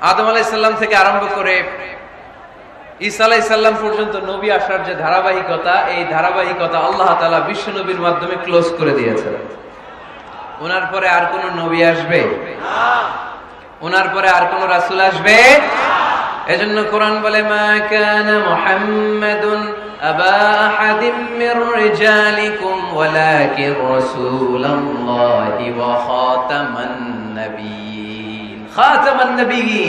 আদম আলাইসাল্লাম থেকে আরম্ভ করে ঈসা আলাইসাল্লাম পর্যন্ত নবী আসার যে ধারাবাহিকতা, এই ধারাবাহিকতা আল্লাহ তালা বিশ্ব নবীর মাধ্যমে ক্লোজ করে দিয়েছেন। ওনার পরে আর কোন নবী আসবে? ওনার পরে আর কোন রাসুল আসবে? এজন্য কোরআন বলে, মা নাবিয়িন খাতামান হি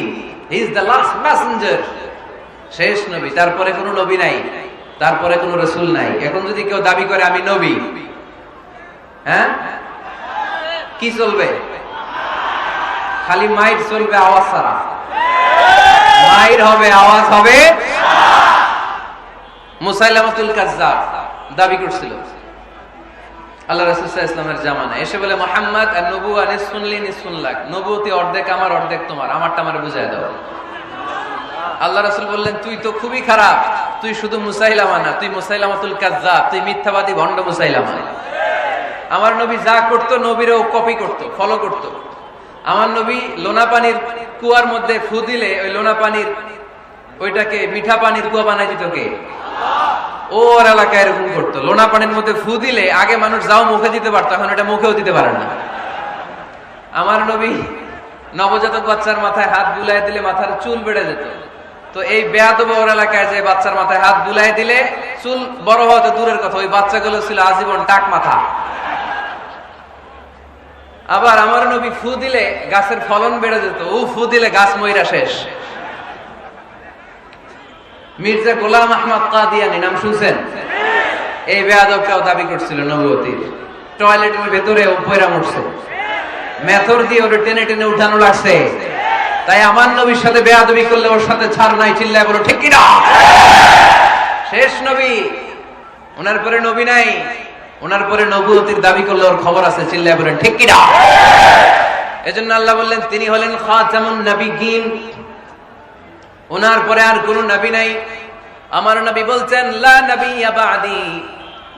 ইজ লাস্ট মেসেঞ্জার শেষ নবী, তারপরে কোনো নবী নাই, তারপরে কোনো রসুল নাই। এখন যদি কেউ দাবি করে, আমি নবী হ্যাঁ? কি চলবে? খালি মাইট চলবে আওয়াজ ছাড়া। মাইর হবে, আওয়াজ হবে মুসাইলামাতুল কাজ্জাব, দাবি করছিল। আল্লাহ রাসূল ইসলামের জামানা এসে বলে, মোহাম্মদ, আর নবু আনে শুনলি নি শুনলাক নবুতি অর্ধেক আমার, অর্ধেক তোমার। আমারটা আমার বুঝাই দাও। আল্লাহ রাসূল বললেন, তুই তো খুবই খারাপ। তুই শুধু মুসাইলামা না, তুই মুসাইলামাতুল কাজ্জাব, তুই মিথ্যাবাদী ভণ্ড মুসাইলামা। আমার নবী যা করতো, নবীরও কপি করতো ফলো করতো। আমার নবী লোনা পানির কুয়ার মধ্যে ফু দিলে, ওই লোনা পানির, ওইটাকে মিঠা পানির কুয়া বানাই দিত কে? ওর এলাকায় এরকম করতো লোনা পানির মধ্যে ফু দিলে আগে মানুষ যাও মুখে দিতে পারতো, এখন এটা মুখেও দিতে পারে না। আমার নবী নবজাতক বাচ্চার মাথায় হাত বুলাই দিলে মাথার চুল বেড়ে যেত। তো এই বেয়াদব ওর এলাকায় যে বাচ্চার মাথায় হাত বুলাই দিলে চুল বড় হওয়া তো দূরের কথা, ওই বাচ্চাগুলো ছিল আজীবন টাক মাথা। আবার আমার নবী ফু দিলে গাছের ফলন বেড়ে যেত, ও ফু দিলে গাছ ময়রা শেষ। মির্জা গোলাম আহমদ কাদিয়ানি, নাম শুনছেন? এই বেয়াদবটাও দাবি করছিল নবতীর টয়লেটের ভেতরে উপরা মরছে। মেথর দিয়ে ওরে টেনে টেনে উঠানো লাগছে। তাই আমার নবীর সাথে বেয়াদবি করলে ওর সাথে ছাড় নাই, চিল্লায় বলো, ঠিক কিনা? শেষ নবী। ওনার পরে নবী নাই। ওনার পরে নবুয়তির দাবি করলে ওর খবর আছে, চিল্লায় বলেন, ঠিক কিনা? এজন্য আল্লাহ বললেন, তিনি হলেন খাতামুন নবিয়্যিন ওনার পরে আর কোন নবী নাই। আমার নবী বলছেন, লা নাবিয়্যা বাদি,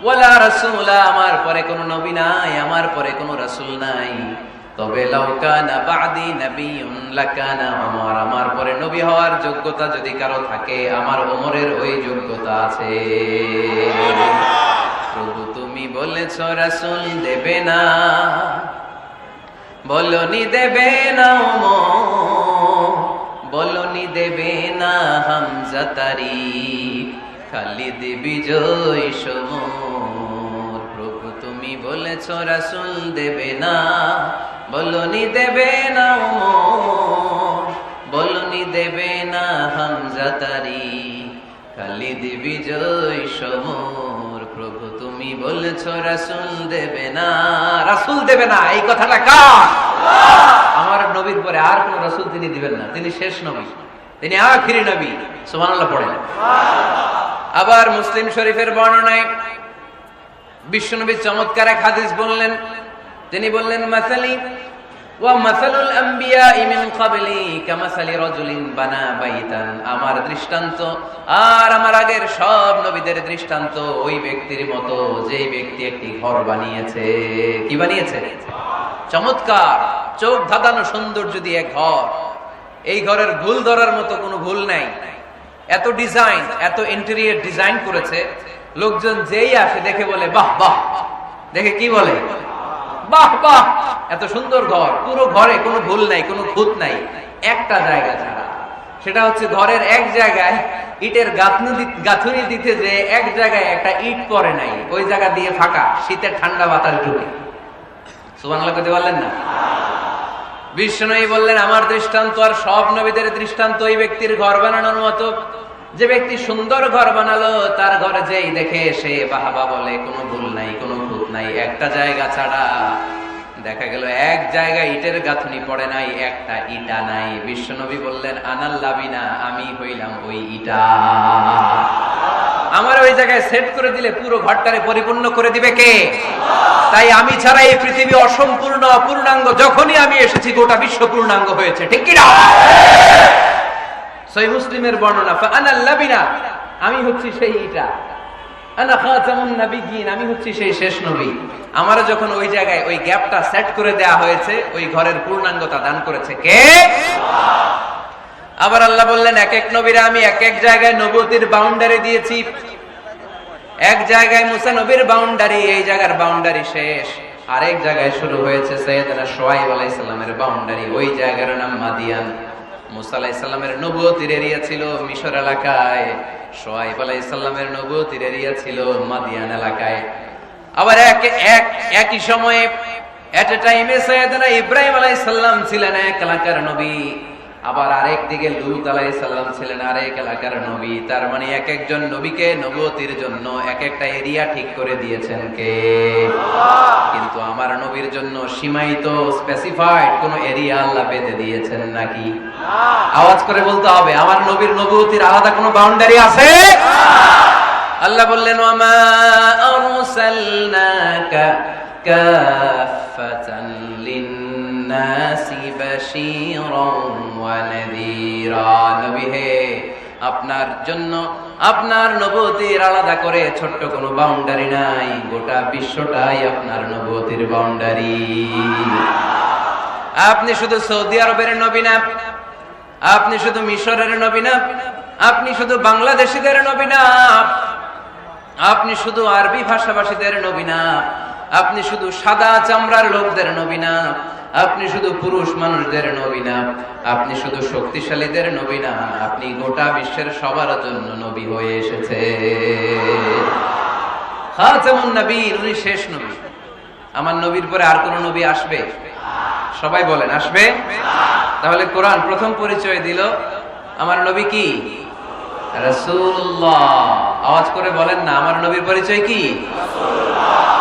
ওয়ালা রাসূলা। আমার পরে কোন নবী নাই, আমার পরে কোন রাসূল নাই। তবে আমার আমার পরে নবী হওয়ার যোগ্যতা যদি কারও থাকে, আমার ওমরের ওই যোগ্যতা আছে। প্রভু তুমি বলেছ, রাসূল দেবে না। বলনি, দেবে না ওমর। বলনি দেবে না হামজা তারি খালিদ বিজয় সমর। প্রভু তুমি বলেছ, রাসূল দেবে না। বলনি দেবে না বলনি দেবে না হামজা তারি খালিদ বিজয় সমর। প্রভু তুমি বলেছ, রাসূল দেবে না। রাসূল দেবে না, এই কথাটা কার? আমার নবীর পরে আর কোন রাসূল তিনি দিবেন না। তিনি শেষ নবী। তিনি আখিরি নবী। সুবহানাল্লাহ পড়েন আবার মুসলিম শরীফের বর্ণনায় বিশ্বনবী চমৎকার এক হাদিস বললেন। তিনি বললেন, মাসালি চমৎকার। চোখ ধাঁধানো সৌন্দর্য দিয়ে ঘর, এই ঘরের ভুল ধরার মতো কোনো ভুল নাই। এত ডিজাইন এত ইন্টেরিয়র ডিজাইন করেছে, লোকজন যেই আসে দেখে বলে, বাহ বাহ। দেখে কি বলে? বাহ বাহ। এত সুন্দর ঘর, পুরো ঘরে কোনো ভুল নাই, কোনো খুঁত নাই, একটা জায়গা ছাড়া। সেটা হচ্ছে ঘরের এক জায়গায় ইটের গাঁথুনি দিতে যে এক জায়গায় একটা ইট পরে নাই, ওই জায়গা দিয়ে ফাঁকা, শীতের ঠান্ডা বাতাস ঢুকে। সুবাংলা করতে পারলেন না? বিষ্ণুই বললেন, আমার দৃষ্টান্ত আর সব নবীদের দৃষ্টান্ত ওই ব্যক্তির ঘর বানানোর মতো। যে ব্যক্তি সুন্দর ঘর বানালো, তার ঘরে যেই দেখে সে বাহাবা বলে, কোনো ভুল নাই, কোনো ভূত নাই, একটা জায়গা ছাড়া। দেখা গেল, এক জায়গায় ইটের গাঁথনি পড়ে নাই, একটা ইটা নাই। বিশ্বনবী বললেন আনাল্লাবিনা আমি হইলাম ওই ইটা। আমার ওই জায়গায় সেট করে দিলে পুরো ঘরটারে পরিপূর্ণ করে দিবে কে? তাই আমি ছাড়া এই পৃথিবী অসম্পূর্ণ, অপূর্ণাঙ্গ, যখনই আমি এসেছি গোটা বিশ্ব পূর্ণাঙ্গ হয়েছে, ঠিক কিনা? সই মুসলিমের বর্ণনা আনা আনাল্লাবিনা আমি হচ্ছি সেই নাবিয়্যিন আমি হচ্ছি সেই শেষ নবী। আমারও যখন ওই জায়গায় ওই গ্যাপটা সেট করে দেয়া হয়েছে, ওই ঘরের পূর্ণাঙ্গতা দান করেছে কে? আবার আল্লাহ বললেন এক এক নবীরা আমি এক এক জায়গায় নবতির বাউন্ডারি দিয়েছি। এক জায়গায় মুসা নবীর বাউন্ডারি এই জায়গার বাউন্ডারি শেষ। আরেক জায়গায় শুরু হয়েছে সৈয়দনা সোয়াইব আলাইসাল্লামের বাউন্ডারি ওই জায়গার নাম মাদিয়ান। মুসা আলাইসাল্লামের নবতির এরিয়া ছিল মিশর এলাকায় সোয়াইব আলাইসাল্লামের নবতির এরিয়া ছিল মাদিয়ান এলাকায়। আবার এক এক, একই সময়ে এট এ টাইমে সৈয়দনা ইব্রাহিম আলাইসাল্লাম ছিলেন এক এলাকার নবী। আবার আরেক দিকে লুত আলাইসাল্লাম ছিলেন আরেক এলাকার নবী। তার মানে এক একজন নবীকে নবতির জন্য এক একটা এরিয়া ঠিক করে দিয়েছেন কে? কিন্তু আমার নবীর জন্য সীমায়িত স্পেসিফাইড কোন এরিয়া আল্লাহ বেঁধে দিয়েছেন নাকি? আওয়াজ করে বলতে হবে, আমার নবীর নবতির আলাদা কোনো বাউন্ডারি আছে? আল্লাহ বললেন ওয়ামা আরসালনাকা কাফাতান বাশীরান ওয়া নাযীরা নবী হে, আপনার জন্য, আপনার নবতির আলাদা করে ছোট্ট কোনো বাউন্ডারি নাই, গোটা বিশ্বটাই আপনার নবতির বাউন্ডারি। আপনি শুধু সৌদি আরবের নবী না, আপনি শুধু মিশরের নবী না, আপনি শুধু বাংলাদেশিদের নবী না, আপনি শুধু আরবি ভাষাভাষীদের নবী না আপনি শুধু সাদা চামড়ার লোকদের নবী না, আপনি শুধু পুরুষ মানুষদের নবী না, আপনি শুধু শক্তিশালীদের নবী না, আপনি গোটা বিশ্বের সবার জন্য নবী হয়ে এসেছে। শেষ নবী। আমার নবীর পরে আর কোন নবী আসবে? সবাই বলেন, আসবে? তাহলে কোরআন প্রথম পরিচয় দিল। আমার নবী কি? রাসূলুল্লাহ। আওয়াজ করে বলেন না, আমার নবীর পরিচয় কি? রাসূলুল্লাহ।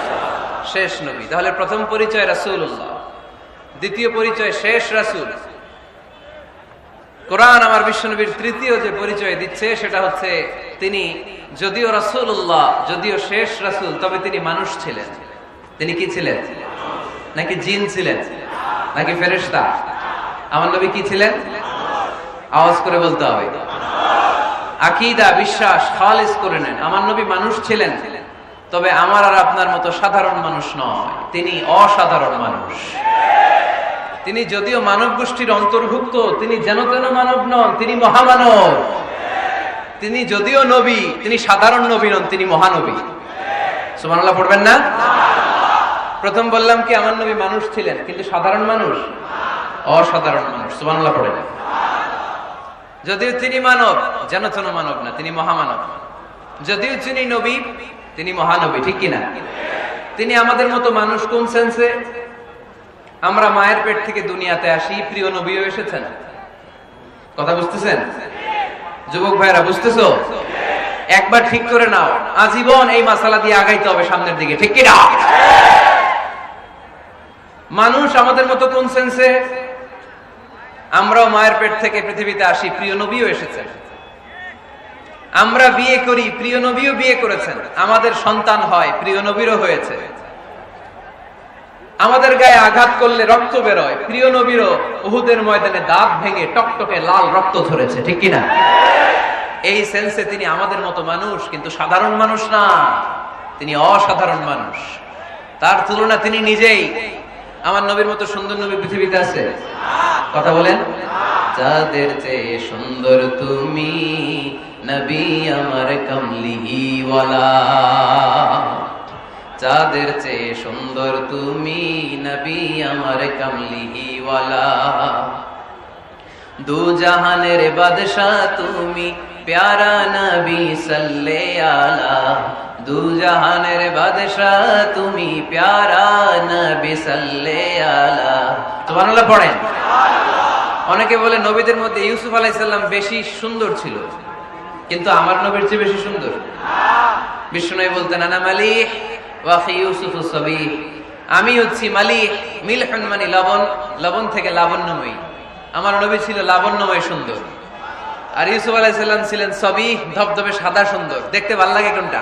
শেষ নবী। তাহলে প্রথম পরিচয় রাসূলুল্লাহ। দ্বিতীয় পরিচয় শেষ রাসূল। কোরআন আমার বিশ্বনবীর তৃতীয় যে পরিচয় দিচ্ছে, সেটা হচ্ছে তিনি যদিও রাসূলুল্লাহ, যদিও শেষ রাসূল, তবে তিনি মানুষ ছিলেন। তিনি কি ছিলেন? নাকি জিন ছিলেন? নাকি ফেরেশতা? আমার নবী কি ছিলেন? আওয়াজ করে বলতে হবে। আকিদা, বিশ্বাস, খালিস করে নেন। আমার নবী মানুষ ছিলেন। তবে আমার আর আপনার মতো সাধারণ মানুষ নয়। তিনি অসাধারণ মানুষ। তিনি যদিও মানব গোষ্ঠীর অন্তর্ভুক্ত, তিনি যেন তেন মানব নন, তিনি মহামানব। তিনি যদিও নবী, তিনি সাধারণ নবী নন, তিনি মহানবী। সুমানাল্লাহ পড়বেন না? প্রথম বললাম কি, আমার নবী মানুষ ছিলেন, কিন্তু সাধারণ মানুষ? অসাধারণ মানুষ। সুমানাল্লাহ পড়েন যদিও তিনি মানব, যেন তেন মানব না, তিনি মহামানব। যদিও তিনি নবী তিনি মহানবী, ঠিক কিনা? তিনি আমাদের মতো মানুষ কোন সেন্সে আমরা মায়ের পেট থেকে দুনিয়াতে আসি, প্রিয় নবীও এসেছেন। কথা বুঝতেছেন? যুবক ভাইরা, বুঝতেছো? একবার ঠিক করে নাও, আজীবন এই মাসালা দিয়ে আগাইতে হবে সামনের দিকে, ঠিক কিনা? মানুষ আমাদের মতো কোন সেন্সে আমরাও মায়ের পেট থেকে পৃথিবীতে আসি, প্রিয় নবীও এসেছেন। আমরা বিয়ে করি, প্রিয় নবীও বিয়ে করেছেন। আমাদের সন্তান হয়, প্রিয় নবীরও হয়েছে। আমাদের গায়ে আঘাত করলে রক্ত বেরোয়, প্রিয় নবীরও উহুদের ময়দানে দাঁত ভেঙে টকটকে লাল রক্ত ধরেছে, ঠিক কিনা? এই সেন্সে তিনি আমাদের মতো মানুষ, কিন্তু সাধারণ মানুষ না। তিনি অসাধারণ মানুষ। তার তুলনা তিনি নিজেই। আমার নবীর মতো সুন্দর নবী পৃথিবীতে আছে? কথা বলেন। যাদের চেয়ে সুন্দর তুমি নবী আমার কমলিওয়ালা যাদের চেয়ে সুন্দর তুমি নবী আমার কমলিওয়ালা দু জাহানের বাদশাহ তুমি, প্যারা নবী সাল্লে আলা। দু জাহানের বাদশাহ, তুমি প্যারা নবী সাল্লে আলা সুবহানাল্লাহ পড়েন। অনেকে বলে নবীদের মধ্যে ইউসুফ আলাইসাল্লাম বেশি সুন্দর ছিল, কিন্তু আমার নবীর চেয়ে বেশি সুন্দর। বিষ্ণু বলতেন, আনা মালিক ওয়াফি ইউসুফ সবি আমি হচ্ছি মালিক মিলহন মানে লবণ লবণ থেকে লাবণ্যময়ী। আমার নবী ছিল লাবণ্যময় সুন্দর। আর ইউসুফ আলাইসাল্লাম ছিলেন সবই ধবধবে সাদা সুন্দর। দেখতে ভালো লাগে কোনটা?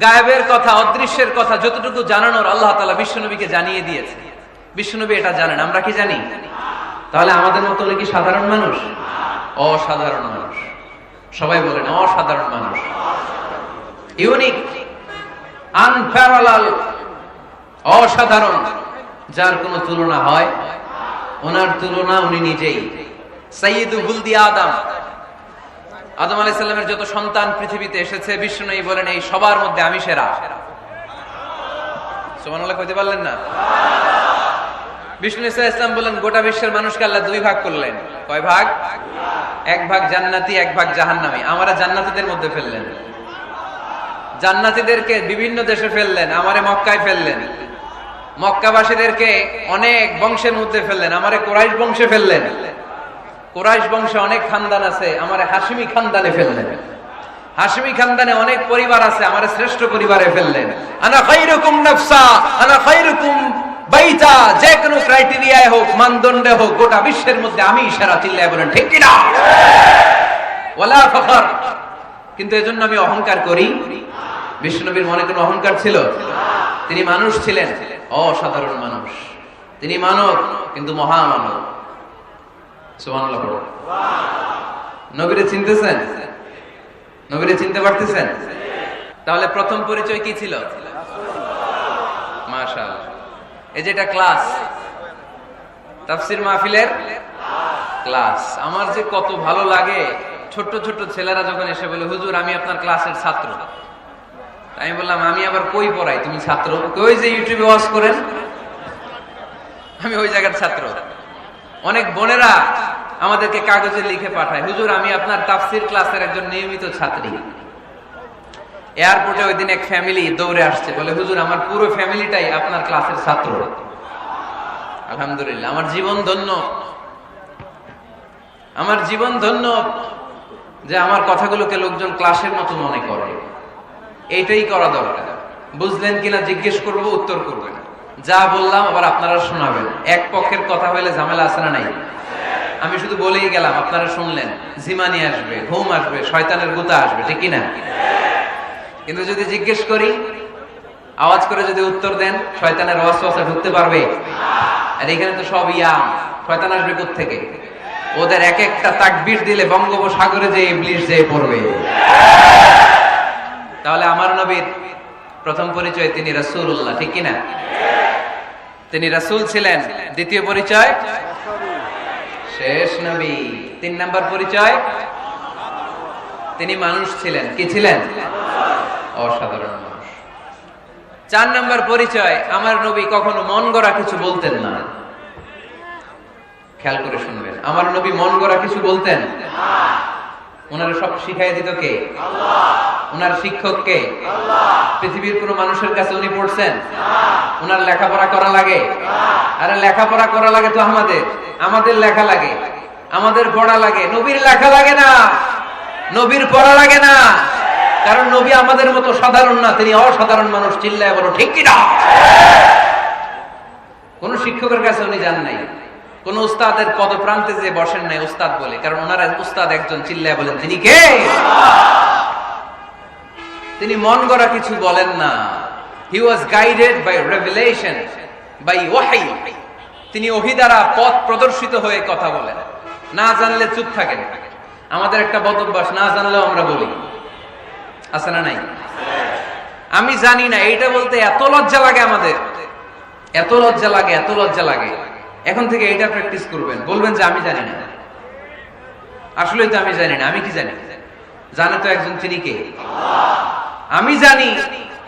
গায়েবের কথা, অদৃশ্যের কথা যতটুকু জানানোর আল্লাহ তালা বিশ্বনবীকে জানিয়ে দিয়েছে। বিশ্বনবী এটা জানেন, আমরা কি জানি? তাহলে আমাদের মতো কি সাধারণ মানুষ? অসাধারণ মানুষ। সবাই বলেন, অসাধারণ মানুষ। ইউনিক, আনপ্যারালাল, অসাধারণ, যার কোনো তুলনা হয়? ওনার তুলনা উনি নিজেই। সাইয়্যিদু বুলদি আদম। আদম আলাইহিস সালামের যত সন্তান পৃথিবীতে এসেছে, বিষ্ণু বলেন এই সবার মধ্যে আমি সেরা। কইতে পারলেন না? বিষ্ণু ইসা ইসলাম বলেন গোটা বিশ্বের মানুষকে আল্লাহ দুই ভাগ করলেন। কয় ভাগ? এক ভাগ জান্নাতি, এক ভাগ জাহান্নামী। আমরা জান্নাতীদের মধ্যে ফেললেন। জান্নাতীদেরকে বিভিন্ন দেশে ফেললেন, আমারে মক্কায় ফেললেন। মক্কাবাসীদেরকে অনেক বংশের মধ্যে ফেললেন, আমারে কোরাইশ বংশে ফেললেন। কোরাইশ বংশে অনেক খানদান আছে, আমারে হাসিমি খানদানে ফেললেন। হাসিমি খানদানে অনেক পরিবার আছে, আমারে শ্রেষ্ঠ পরিবারে ফেললেন। আনা খাইরুকুম নাফসা, আনা খাইরুকুম বাইতা, যে কোনো ক্রাইটেরিয়ায় হোক, মানদণ্ডে হোক, গোটা বিশ্বের মধ্যে আমি সেরা চিল্লায় বলেন, ঠিক কিনা? ওয়ালা ফখর। কিন্তু এজন্য আমি অহংকার করি। বিষ্ণুনবীর মনে কোনো অহংকার ছিল? তিনি মানুষ ছিলেন, অসাধারণ মানুষ। তিনি মানব, কিন্তু মহামানব। চিনতে পারতেছেন? তাহলে প্রথম পরিচয় কি ছিল? মাশাআল্লাহ। এই যেটা ক্লাস, তাফসির মাহফিলের ক্লাস। আমার যে কত ভালো লাগে, ছোট্ট ছোট্ট ছেলেরা যখন এসে বলে, হুজুর, আমি আপনার ক্লাসের ছাত্র। আমি বললাম, আমি আবার কই পড়াই? তুমি ছাত্র? কই যে ইউটিউবে ওয়াজ করেন। আমি ওই জায়গার ছাত্র। অনেক বোনেরা আমাদেরকে কাগজে লিখে পাঠায়। হুজুর, আমি আপনার তাফসির ক্লাসের একজন নিয়মিত ছাত্রী। এয়ারপোর্টে ওই দিন এক ফ্যামিলি দৌড়ে আসছে। বলে, হুজুর, আমার পুরো ফ্যামিলিটাই আপনার ক্লাসের ছাত্র। আলহামদুলিল্লাহ, আমার জীবন ধন্য। আমার জীবন ধন্য যে আমার কথাগুলোকে লোকজন ক্লাসের মতো মনে করে। এইটাই করা দরকার। বুঝলেন কিনা, জিজ্ঞেস করব, উত্তর করবেন যা বললাম আবার আপনারা শোনাবেন। এক পক্ষের কথা হইলে ঝামেলা আছে না নাই? আমি শুধু বলেই গেলাম, আপনারা শুনলেন, জিমানি আসবে, ঘুম আসবে, শয়তানের গুতা আসবে, ঠিক না কিন্তু যদি জিজ্ঞেস করি, আওয়াজ করে যদি উত্তর দেন, শয়তানের ওয়াসওয়াসা ঢুকতে পারবে? আর এখানে তো সব ইয়াম শয়তান আসবে থেকে ওদের এক একটা তাকবির দিলে বঙ্গোপসাগরে যে ইবলিশ যে পড়বে। তাহলে আমার নবীর প্রথম পরিচয় তিনি রাসূলুল্লাহ, ঠিক কিনা? তিনি রাসূল ছিলেন, দ্বিতীয় পরিচয় শেষ নবী। তিন নাম্বার পরিচয়? তিনি মানুষ ছিলেন। কি ছিলেন? অসাধারণ মানুষ। চার নাম্বার পরিচয়, আমার নবী কখনো মন গড়া কিছু বলতেন না। খেয়াল করে শুনবেন, আমার নবী মন গড়া কিছু বলতেন? ওনারা সব শিখাই দিত কে? ওনার শিক্ষক কে? পৃথিবীর কোন মানুষের কাছে উনি পড়ছেন? ওনার লেখাপড়া করা লাগে? আরে লেখাপড়া করা লাগে তো আমাদের। আমাদের লেখা লাগে। আমাদের পড়া লাগে। নবীর লেখা লাগে না। নবীর পড়া লাগে না। কারণ নবী আমাদের মতো সাধারণ না তিনি অসাধারণ মানুষ। চিল্লায় বলো ঠিক কিনা? কোন শিক্ষকের কাছে উনি যান নাই। কোন উস্তাদের পদপ্রান্তে যে বসেন নাই উস্তাদ বলে। কারণ ওনারা উস্তাদ একজন চিল্লায় বলেন তিনি কে? তিনি মন গড়া কিছু বলেন না। He was guided by revelation by ওয়াহি তিনি ওহি দ্বারা পথ প্রদর্শিত হয়ে কথা বলেন। না জানলে চুপ থাকেন। আমাদের একটা বদ অভ্যাস, না জানলেও আমরা বলি। আছে না নাই? আমি জানি না, এইটা বলতে এত লজ্জা লাগে আমাদের। এত লজ্জা লাগে, এত লজ্জা লাগে। এখন থেকে এইটা প্র্যাকটিস করবেন। বলবেন যে আমি জানি না। আসলে তো আমি জানি না, আমি কি জানি? জানে তো একজন তিনি কে? আমি জানি,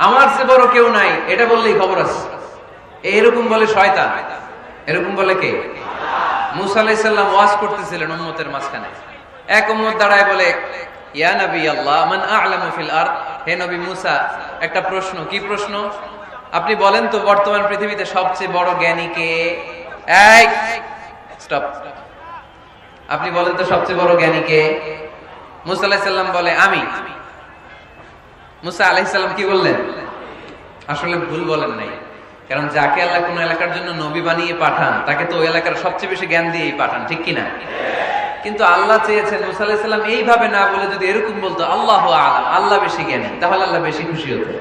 আমার চেয়ে বড় কেউ নাই, এটা বললেই খবর আছে। এরকম বলে শয়তান, এরকম বলে কে? মুসা আলাইসাল্লাম ওয়াজ করতেছিলেন উম্মতের মাঝখানে। এক উম্মত দাঁড়ায় বলে, ইয়া নবী আল্লাহ, মান ফিল হে নবী মুসা, একটা প্রশ্ন, কি প্রশ্ন? আপনি বলেন তো, বর্তমান পৃথিবীতে সবচেয়ে বড় জ্ঞানী কে? এই স্টপ আপনি বলেন তো, সবচেয়ে বড় জ্ঞানী কে? মুসা বলে, আমি। মুসা আলাইসাল্লাম কি বললেন? আসলে ভুল বলেন নাই। কারণ যাকে আল্লাহ কোন এলাকার জন্য নবী বানিয়ে পাঠান, তাকে তো ওই এলাকার সবচেয়ে বেশি জ্ঞান দিয়েই পাঠান, ঠিক কিনা? কিন্তু আল্লাহ চেয়েছেন, মুসা আলাইসাল্লাম এইভাবে না বলে যদি এরকম বলতো, আল্লাহ আলাম, আল্লাহ বেশি জ্ঞানী, তাহলে আল্লাহ বেশি খুশি হতো।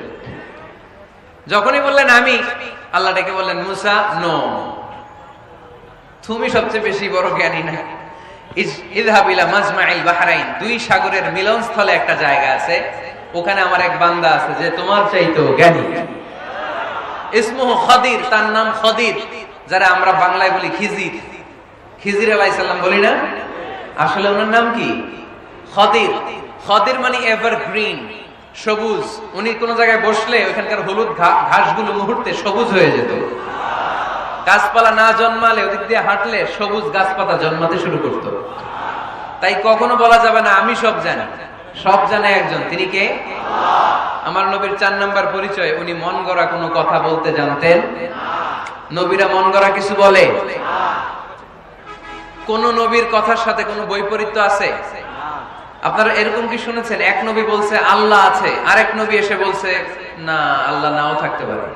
যখনই বললেন আমি, আল্লাহ ডেকে বললেন, মুসা, নো। তুমি সবচেয়ে বেশি বড় জ্ঞানী না। ইজ- ইযহাব ইলা মাজমাইল বাহরাইন, দুই সাগরের মিলনস্থলে একটা জায়গা আছে। ওখানে আমার এক বান্দা আছে যে তোমার চাইতো জ্ঞানী। ইসমুহ খদির, তার নাম খদির, যারা আমরা বাংলায় বলি খিজির। খিজির আলাইসাল্লাম বলি না? আসলে ওনার নাম কি? খদির। খদির মানে এভার গ্রিন সবুজ। উনি কোন জায়গায় বসলে ওখানকার হলুদ ঘাসগুলো মুহূর্তে সবুজ হয়ে যেত। গাছপালা না জন্মালে ওদিক দিয়ে হাঁটলে সবুজ গাছপাতা জন্মাতে শুরু করতো। তাই কখনো বলা যাবে না, আমি সব জানি। সব জানে একজন। তিনি কে? আমার নবীর চার নাম্বার পরিচয়, উনি মন গড়া কোনো কথা বলতে জানতেন। নবীরা মন গড়া কিছু বলে? কোন নবীর কথার সাথে কোনো বৈপরীত্য আছে? আপনারা এরকম কি শুনেছেন? এক নবী বলছে, আল্লাহ আছে। আরেক নবী এসে বলছে, না, আল্লাহ নাও থাকতে পারে।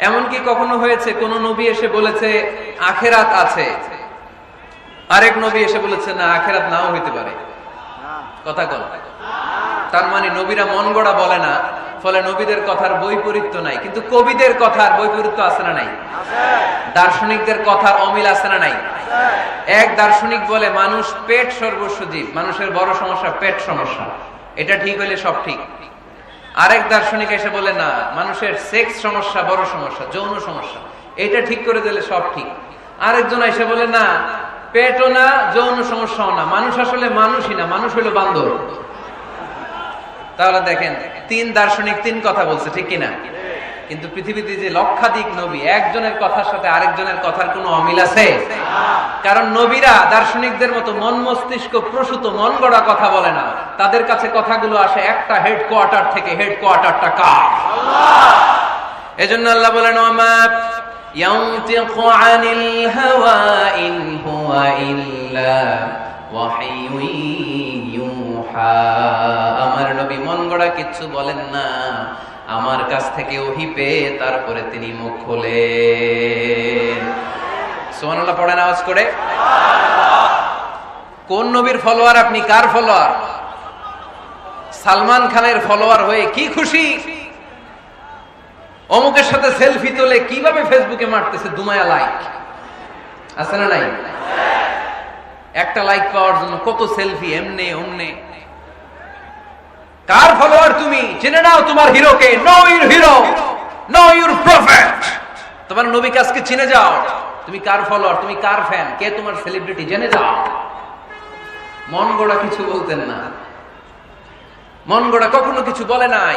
এমনকি কখনো হয়েছে, কোন নবী এসে বলেছে, আখেরাত আছে। আরেক নবী এসে বলেছে, না, আখেরাত নাও হইতে পারে। কথা কল। তার মানে নবীরা মন গড়া বলে না, ফলে নবীদের কথার বৈপরীত্য নাই। কিন্তু কবিদের কথার বৈপরীত্য আছে না নাই? দার্শনিকদের কথার অমিল আছে না নাই? এক দার্শনিক বলে, মানুষ পেট সর্বস্ব জীব। মানুষের বড় সমস্যা পেট সমস্যা। এটা ঠিক হইলে সব ঠিক। আরেক দার্শনিক এসে বলে, না, মানুষের সেক্স সমস্যা, বড় সমস্যা, যৌন সমস্যা। এটা ঠিক করে দিলে সব ঠিক। আরেকজন এসে বলে, না পেটও না, যৌন সমস্যাও না। মানুষ আসলে মানুষই না, মানুষ হলো বান্দর। তাহলে দেখেন, তিন দার্শনিক তিন কথা বলছে, ঠিক কিনা? কিন্তু পৃথিবীতে যে লক্ষাধিক নবী, একজনের কথার সাথে আরেকজনের কথার কোনো অমিল আছে? কারণ নবীরা দার্শনিকদের মতো মন মস্তিষ্ক প্রসূত, মন গড়া কথা বলে না। তাদের কাছে কথাগুলো আসে, একটা হেডকোয়ার্টার থেকে হেড হেডকোয়ার্টারটা কার? এজন্য আল্লাহ বলেন ينطق عن الهوى إن هو إلا وحي يوحى আমার নবী মন গড়া কিচ্ছু বলেন না আমার কাছ থেকে ওহি পেয়ে তারপরে তিনি মুখ খোলেন সুবহানাল্লাহ পড়েন আওয়াজ করে কোন নবীর ফলোয়ার আপনি কার ফলোয়ার সালমান খানের ফলোয়ার হয়ে কি খুশি অমুকের সাথে সেলফি তোলে কীভাবে ফেসবুকে মারতেছে দুমায়া লাইক আছে না নাই? একটা লাইক পাওয়ার জন্য কত সেলফি, এমনে, অমনে। কার ফলোয়ার তুমি? জেনে নাও তোমার হিরোকে। Know your hero know your prophet তোমার নবী কাজকে চিনে যাও। তুমি কার ফলোয়ার তুমি কার ফ্যান কে তোমার সেলিব্রিটি জেনে যাও। মন গড়া কিছু বলতেন না। মন গড়া কখনো কিছু বলে নাই।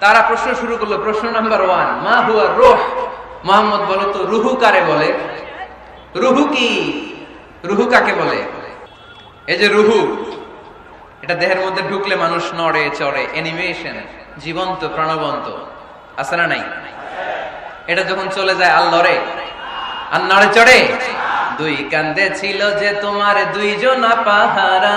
তারা প্রশ্ন শুরু করল, প্রশ্ন নাম্বার ওয়ান মা হুয়া রোহ? মোহাম্মদ বলো তো, রুহু কারে বলে? রুহু কি? রুহু কাকে বলে? এই যে রুহু, এটা দেহের মধ্যে ঢুকলে মানুষ নড়ে, চড়ে অ্যানিমেশন জীবন্ত, প্রাণবন্ত, আছে না নাই? এটা যখন চলে যায় আল্লরে আর নড়ে চড়ে? দুই কান্দে ছিল যে তোমার দুইজন পাহারা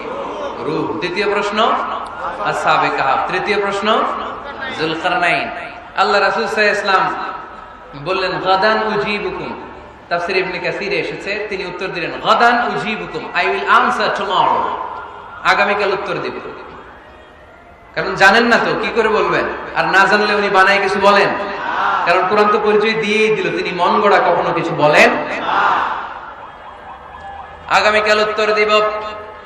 রূপ দ্বিতীয় প্রশ্ন তৃতীয় প্রশ্ন আল্লাহ রাসূল ইসলাম বললেন, গাদান উজিবুকুম। তিনি উত্তর দিলেন, গাদান উজিবুকুম, আই উইল আনসার আগামীকাল উত্তর দিব। কারণ জানেন না তো, কি করে বলবেন? আর না জানলে উনি বানায় কিছু বলেন? কারণ কোরআন তো পরিচয় দিয়েই দিল, তিনি মন গড়া কখনো কিছু বলেন? আগামীকাল উত্তর দিব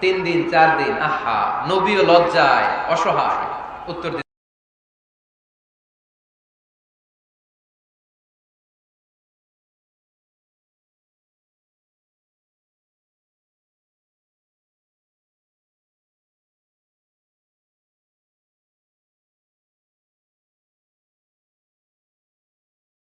তিন দিন চার দিন আহা নবীও লজ্জায় অসহায়। উত্তর